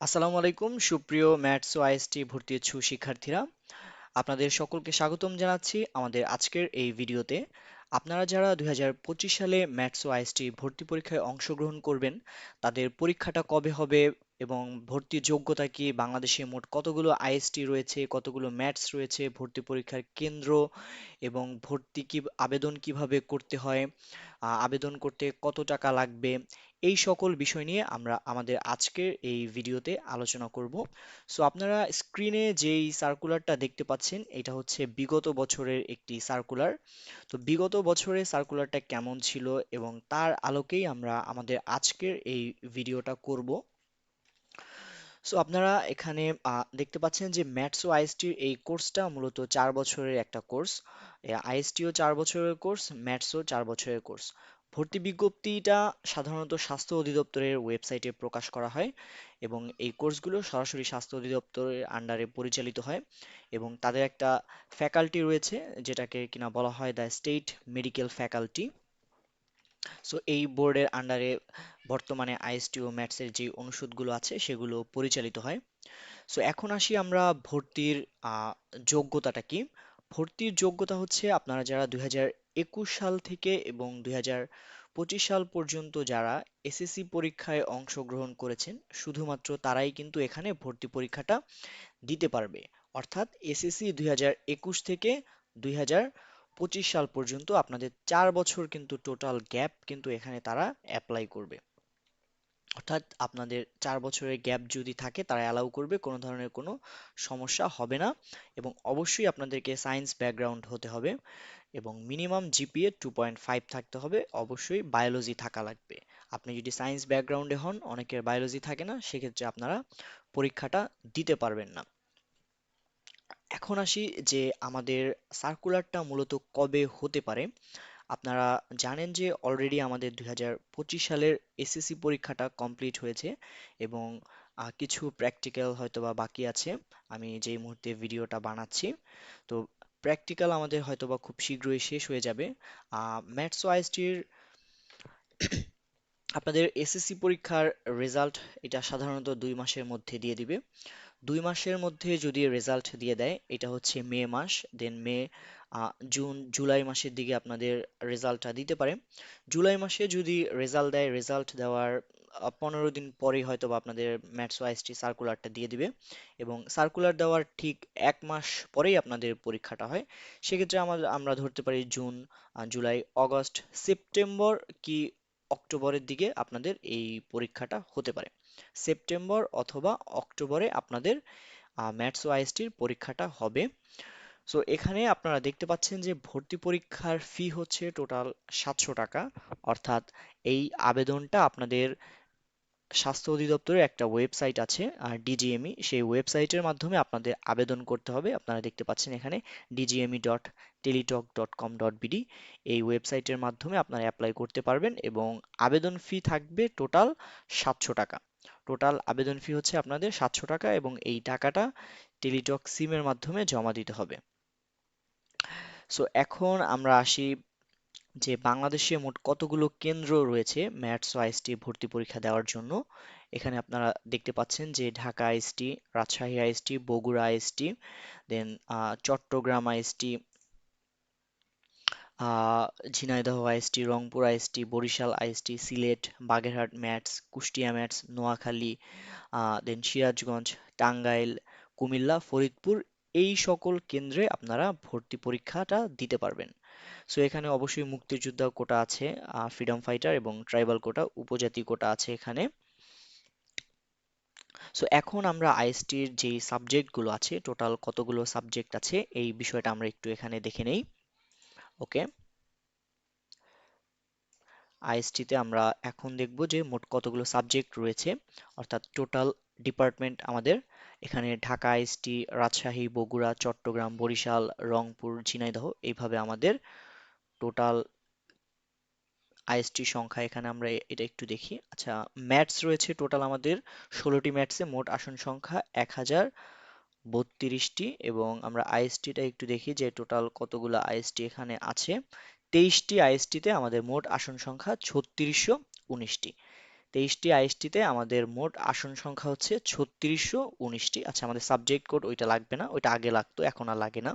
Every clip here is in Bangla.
আসসালামু আলাইকুম, সুপ্রিয় ম্যাথস ও আইএসটি ভর্তি ইচ্ছু শিক্ষার্থীরা। আপনাদের সকলকে স্বাগতম জানাচ্ছি আমাদের আজকের এই ভিডিওতে। আপনারা যারা দু হাজার পঁচিশ সালে ম্যাথস ও আইএসটি ভর্তি পরীক্ষায় অংশগ্রহণ করবেন, তাদের পরীক্ষাটা কবে হবে এবং ভর্তি যোগ্যতা কি? বাংলাদেশে মোট কতগুলো আইএসটি রয়েছে? কতগুলো ম্যাটস রয়েছে? ভর্তি পরীক্ষার কেন্দ্র এবং ভর্তি কি, আবেদন কীভাবে করতে হয়? আবেদন করতে কত টাকা লাগবে? এই সকল বিষয় নিয়ে আমরা আমাদের আজকের এই ভিডিওতে আলোচনা করব। সো আপনারা স্ক্রিনে যেই সার্কুলারটা দেখতে পাচ্ছেন, এটা হচ্ছে বিগত বছরের একটি সার্কুলার তো বিগত বছরের সার্কুলারটা কেমন ছিল এবং তার আলোকেই আমরা আমাদের আজকের এই ভিডিওটা করব। সো আপনারা এখানে দেখতে পাচ্ছেন যে ম্যাথস ও আইএসটির এই কোর্সটা মূলত চার বছরের একটা কোর্স আইএসটিও চার বছরের কোর্স ম্যাথসও চার বছরের কোর্স ভর্তি বিজ্ঞপ্তিটা সাধারণত স্বাস্থ্য অধিদপ্তরের ওয়েবসাইটে প্রকাশ করা হয় এবং এই কোর্সগুলো সরাসরি স্বাস্থ্য অধিদপ্তরের আন্ডারে পরিচালিত হয় এবং তাদের একটা ফ্যাকাল্টি রয়েছে যেটাকে কিনা বলা হয় the state medical faculty so এই বোর্ডের আন্ডারে বর্তমানে আইএসটি ও ম্যাথসের যে অনুষদগুলো আছে, সেগুলো পরিচালিত হয়। সো এখন আসি আমরা ভর্তির যোগ্যতাটা কি? ভর্তির যোগ্যতা হচ্ছে আপনারা যারা দুই হাজার একুশ সাল থেকে এবং দুই পঁচিশ সাল পর্যন্ত যারা এসএসসি পরীক্ষায় অংশগ্রহণ করেছেন, শুধুমাত্র তারাই কিন্তু এখানে ভর্তি পরীক্ষাটা দিতে পারবে। অর্থাৎ এসএসসি দুই হাজার একুশ থেকে দুই হাজার সাল পর্যন্ত আপনাদের চার বছর কিন্তু টোটাল গ্যাপ কিন্তু এখানে তারা অ্যাপ্লাই করবে। অর্থাৎ আপনাদের চার বছরের গ্যাপ যদি থাকে তারা অ্যালাউ করবে, কোনো ধরনের কোনো সমস্যা হবে না এবং অবশ্যই আপনাদেরকে সায়েন্স ব্যাকগ্রাউন্ড হতে হবে এবং minimum GPA two point five থাকতে হবে, অবশ্যই বায়োলজি থাকা লাগবে। আপনি যদি সায়েন্স ব্যাকগ্রাউন্ডে হন, অনেকের বায়োলজি থাকে না, সেক্ষেত্রে আপনারা পরীক্ষাটা দিতে পারবেন না। এখন আসি যে আমাদের সার্কুলারটা মূলত কবে হতে পারে। আপনারা জানেন যে অলরেডি আমাদের দুই হাজার পঁচিশ সালের এসএসসি পরীক্ষাটা কমপ্লিট হয়েছে এবং কিছু প্র্যাকটিক্যাল হয়তোবা বাকি আছে। আমি যেই মুহূর্তে ভিডিওটা বানাচ্ছি, তো প্র্যাকটিক্যাল আমাদের হয়তোবা খুব শীঘ্রই শেষ হয়ে যাবে। ম্যাথস ওয়াইজটির আপনাদের এসএসসি পরীক্ষার রেজাল্ট এটা সাধারণত দুই মাসের মধ্যে দিয়ে দিবে। দুই মাসের মধ্যে যদি রেজাল্ট দিয়ে দেয়, এটা হচ্ছে মে মাস দেন মে জুন জুলাই মাসের দিকে আপনাদের রেজাল্টটা দিতে পারে। জুলাই মাসে যদি রেজাল্ট দেয় রেজাল্ট দেওয়ার পনেরো দিন পরেই হয়তো বা আপনাদের ম্যাথস ওয়াইজটি সার্কুলারটা দিয়ে দিবে এবং সার্কুলার দেওয়ার ঠিক এক মাস পরেই আপনাদের পরীক্ষাটা হয়। সেক্ষেত্রে আমাদের আমরা ধরতে পারি জুন জুলাই অগস্ট সেপ্টেম্বর কি অক্টোবরের দিকে আপনাদের এই পরীক্ষাটা হতে পারে। সেপ্টেম্বর অথবা অক্টোবরে আপনাদের ম্যাথস আইএসটির পরীক্ষাটা হবে। সো, এখানে আপনারা দেখতে পাচ্ছেন যে ভর্তি পরীক্ষার ফি হচ্ছে টোটাল সাতশো টাকা। অর্থাৎ এই আবেদনটা আপনাদের স্বাস্থ্য অধিদপ্তরের একটা ওয়েবসাইট আছে আর ডিজিএমই সেই ওয়েবসাইটের মাধ্যমে আপনাদের আবেদন করতে হবে। আপনারা দেখতে পাচ্ছেন এখানে DGME dot Teletalk dot com dot BD এই ওয়েবসাইটের মাধ্যমে আপনারা অ্যাপ্লাই করতে পারবেন এবং আবেদন ফি থাকবে টোটাল সাতশো টাকা। টোটাল আবেদন ফি হচ্ছে আপনাদের সাতশো টাকা এবং এই টাকাটা টেলিটক সিমের মাধ্যমে জমা দিতে হবে। সো এখন আমরা আসি যে বাংলাদেশে মোট কতগুলো কেন্দ্র রয়েছে ম্যাথস ও আইএসটি ভর্তি পরীক্ষা দেওয়ার জন্য। এখানে আপনারা দেখতে পাচ্ছেন যে Dhaka IST, Rajshahi IST, Bogura IST then Chattogram IST Jhenaidah IST, Rangpur IST, Barishal IST, Sylhet, Bagerhat MATS Kushtia MATS Noakhali then Sirajganj, Tangail, Cumilla, Faridpur, এই সকল কেন্দ্রে আপনারা ভর্তি পরীক্ষাটা দিতে পারবেন। সো এখানে অবশ্যই মুক্তিযোদ্ধা কোটা আছে ফ্রিডম ফাইটার এবং ট্রাইবাল কোটা, উপজাতি কোটা আছে এখানে। সো এখন আমরা আইএসটির যে সাবজেক্টগুলো আছে টোটাল কতগুলো সাবজেক্ট আছে, এই বিষয়টা আমরা একটু এখানে দেখে নেই। ওকে? আইএসটিতে আমরা এখন দেখব যে মোট কতগুলো সাবজেক্ট রয়েছে, অর্থাৎ টোটাল ডিপার্টমেন্ট আমাদের। এখানে ঢাকা আইএসটি, রাজশাহী, বগুড়া, চট্টগ্রাম, বরিশাল, রংপুর, ঝিনাইদহ, এইভাবে আমাদের টোটাল আইএসটি সংখ্যা এখানে আমরা এটা একটু দেখি। আচ্ছা ম্যাথস রয়েছে টোটাল আমাদের। ষোলোটি ম্যাথসে মোট আসন সংখ্যা এক হাজার বত্রিশটি এবং আমরা আইএসটিটা একটু দেখি যে টোটাল কতগুলো আইএসটি এখানে আছে। তেইশটি আইএসটিতে আমাদের মোট আসন সংখ্যা ছত্রিশশো উনিশটি। তেইশটি আইএসটিতে আমাদের মোট আসন সংখ্যা হচ্ছে ছত্রিশশো উনিশটি। আচ্ছা আমাদের সাবজেক্ট কোড ওইটা লাগবে না, ওইটা আগে লাগতো, এখন আর লাগে না।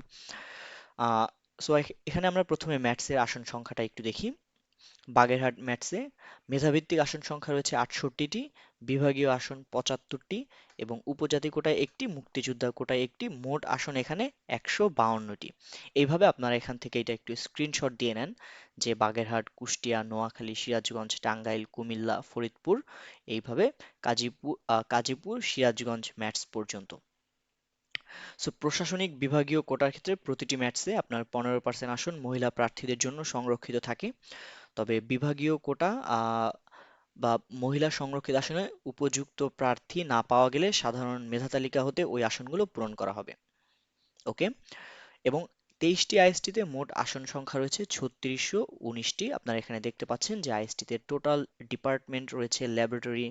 সো এখানে আমরা প্রথমে ম্যাথসের আসন সংখ্যাটা একটু দেখি। বাগেরহাট ম্যাটসে মেধাভিত্তিক আসন সংখ্যা রয়েছে আটষট্টিটি, বিভাগীয় আসন পঁচাত্তরটি এবং উপজাতি কোটায় একটি, মুক্তিযোদ্ধা কোটায় একটি, মোট আসন এখানে একশো বাউন্নটি। এইভাবে আপনারা এখান থেকে এটা একটু স্ক্রিনশট দিয়ে নেন যে বাগেরহাট, কুষ্টিয়া, নোয়াখালী, সিরাজগঞ্জ, টাঙ্গাইল, কুমিল্লা, ফরিদপুর এইভাবে কাজীপুর কাজীপুর, সিরাজগঞ্জ ম্যাটস পর্যন্ত। সো প্রশাসনিক বিভাগীয় কোটার ক্ষেত্রে প্রতিটি ম্যাটসে আপনার পনেরো পার্সেন্ট আসন মহিলা প্রার্থীদের জন্য সংরক্ষিত থাকে। তবে বিভাগীয় কোটা বা মহিলা সংরক্ষিত আসনে উপযুক্ত প্রার্থী না পাওয়া গেলে সাধারণ মেধা তালিকা হতে ওই আসনগুলো পূরণ করা হবে। ওকে? এবং তেইশটি আইএসটিতে মোট আসন সংখ্যা রয়েছে ছত্রিশশো উনিশটি। আপনারা এখানে দেখতে পাচ্ছেন যে আইএসটিতে টোটাল ডিপার্টমেন্ট রয়েছে laboratory,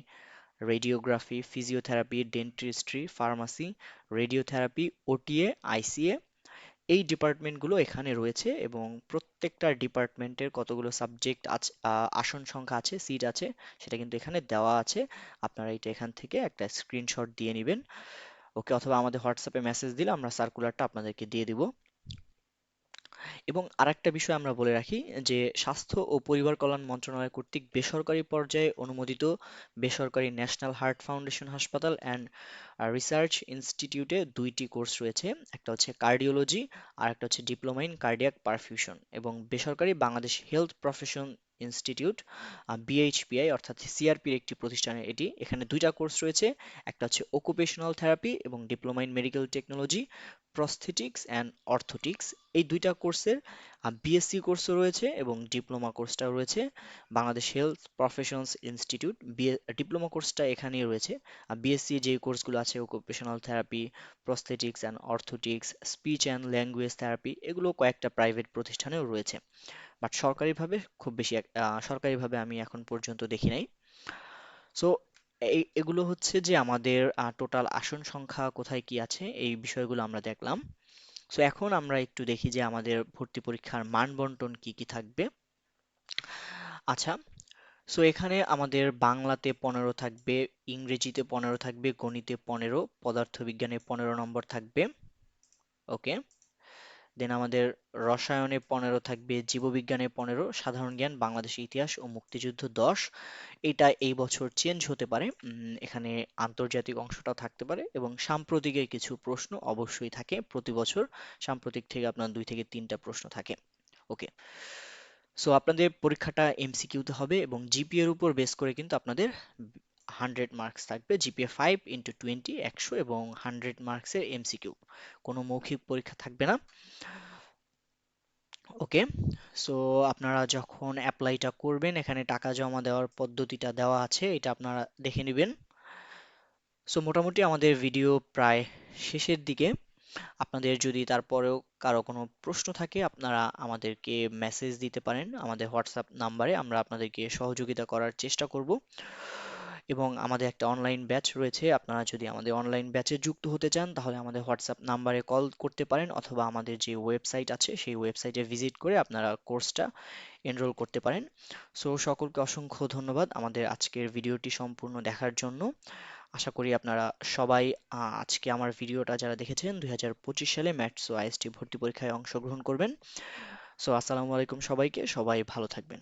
radiography, physiotherapy, dentistry, pharmacy, radiotherapy, OTA, ICA এই ডিপার্টমেন্টগুলো এখানে রয়েছে এবং প্রত্যেকটা ডিপার্টমেন্টের কতগুলো সাবজেক্ট আছে আসন সংখ্যা আছে সিট আছে, সেটা কিন্তু এখানে দেওয়া আছে। আপনারা এটা এখান থেকে একটা স্ক্রিনশট দিয়ে নেবেন। ওকে, অথবা আমাদের হোয়াটসঅ্যাপে মেসেজ দিলে আমরা সার্কুলারটা আপনাদেরকে দিয়ে দিব। এবং আরেকটা বিষয় আমরা বলে রাখি যে স্বাস্থ্য ও পরিবার কল্যাণ মন্ত্রণালয় কর্তৃক বেসরকারি পর্যায়ে অনুমোদিত বেসরকারি ন্যাশনাল হার্ট ফাউন্ডেশন হাসপাতাল অ্যান্ড রিসার্চ ইনস্টিটিউটে দুইটি কোর্স রয়েছে। একটা হচ্ছে কার্ডিওলজি আর একটা হচ্ছে ডিপ্লোমা ইন কার্ডিয়াক পারফিউশন এবং বেসরকারি Bangladesh health profession institute BHPI অর্থাৎ সিআরপির একটি প্রতিষ্ঠানে এটি। এখানে দুইটা কোর্স রয়েছে, একটা হচ্ছে অকুপেশনাল থেরাপি এবং diploma in medical technology prosthetics and orthotics এই দুইটা কোর্সের বিএসসি কোর্সও রয়েছে এবং ডিপ্লোমা কোর্সটাও রয়েছে। Bangladesh health professions institute diploma কোর্সটা এখানেই রয়েছে। আর বিএসসি যে কোর্সগুলো আছে occupational therapy prosthetics and orthotics speech and language therapy এগুলো কয়েকটা প্রাইভেট প্রতিষ্ঠানেও রয়েছে। বাট সরকারিভাবে খুব বেশি সরকারিভাবে আমি এখন পর্যন্ত দেখি নাই। সো এগুলো হচ্ছে যে আমাদের টোটাল আসন সংখ্যা কোথায় কি আছে, এই বিষয়গুলো আমরা দেখলাম। সো এখন আমরা একটু দেখি যে আমাদের ভর্তি পরীক্ষার মান বন্টন কি কি থাকবে। আচ্ছা সো এখানে আমাদের বাংলাতে পনেরো থাকবে, ইংরেজিতে পনেরো থাকবে, গণিতে পনেরো, পদার্থবিজ্ঞানে পনেরো নম্বর থাকবে। ওকে দেন আমাদের রসায়নে পনেরো থাকবে, জীববিজ্ঞানে পনেরো, সাধারণ জ্ঞান, বাংলাদেশ ইতিহাস ও মুক্তিযুদ্ধ দশ। এটা এই বছর চেঞ্জ হতে পারে। এখানে আন্তর্জাতিক অংশটাও থাকতে পারে এবং সাম্প্রতিকের কিছু প্রশ্ন অবশ্যই থাকে প্রতি বছর। সাম্প্রতিক থেকে আপনার দুই থেকে তিনটা প্রশ্ন থাকে। ওকে সো আপনাদের পরীক্ষাটা এমসিকিউতে হবে এবং জিপিএর উপর বেস করে কিন্তু আপনাদের হান্ড্রেড মার্কস থাকবে জিপিএ ফাইভ ইন্টু টোয়েন্টি একশো এবং হান্ড্রেড মার্কসের এমসিকিউ কোনো মৌখিক পরীক্ষা থাকবে না। ওকে সো আপনারা যখন অ্যাপ্লাইটা করবেন, এখানে টাকা জমা দেওয়ার পদ্ধতিটা দেওয়া আছে, এটা আপনারা দেখে নেবেন। সো মোটামুটি আমাদের ভিডিও প্রায় শেষের দিকে। আপনাদের যদি তারপরেও কারও কোনো প্রশ্ন থাকে, আপনারা আমাদেরকে মেসেজ দিতে পারেন। আমাদের হোয়াটসঅ্যাপ নাম্বারে আমরা আপনাদেরকে সহযোগিতা করার চেষ্টা করব। এবং আমাদের একটা অনলাইন ব্যাচ রয়েছে। আপনারা যদি আমাদের অনলাইন ব্যাচে যুক্ত হতে চান, তাহলে আমাদের হোয়াটসঅ্যাপ নাম্বারে কল করতে পারেন অথবা আমাদের যে ওয়েবসাইট আছে, সেই ওয়েবসাইটে ভিজিট করে আপনারা কোর্সটা এনরোল করতে পারেন। সো সকলকে অসংখ্য ধন্যবাদ আমাদের আজকের ভিডিওটি সম্পূর্ণ দেখার জন্য। আশা করি আপনারা সবাই আজকে আমার ভিডিওটা যারা দেখেছেন, দুই হাজার পঁচিশ সালে ম্যাথস ও আইএসটি ভর্তি পরীক্ষায় অংশগ্রহণ করবেন। সো আসসালামু আলাইকুম সবাইকে, সবাই ভালো থাকবেন।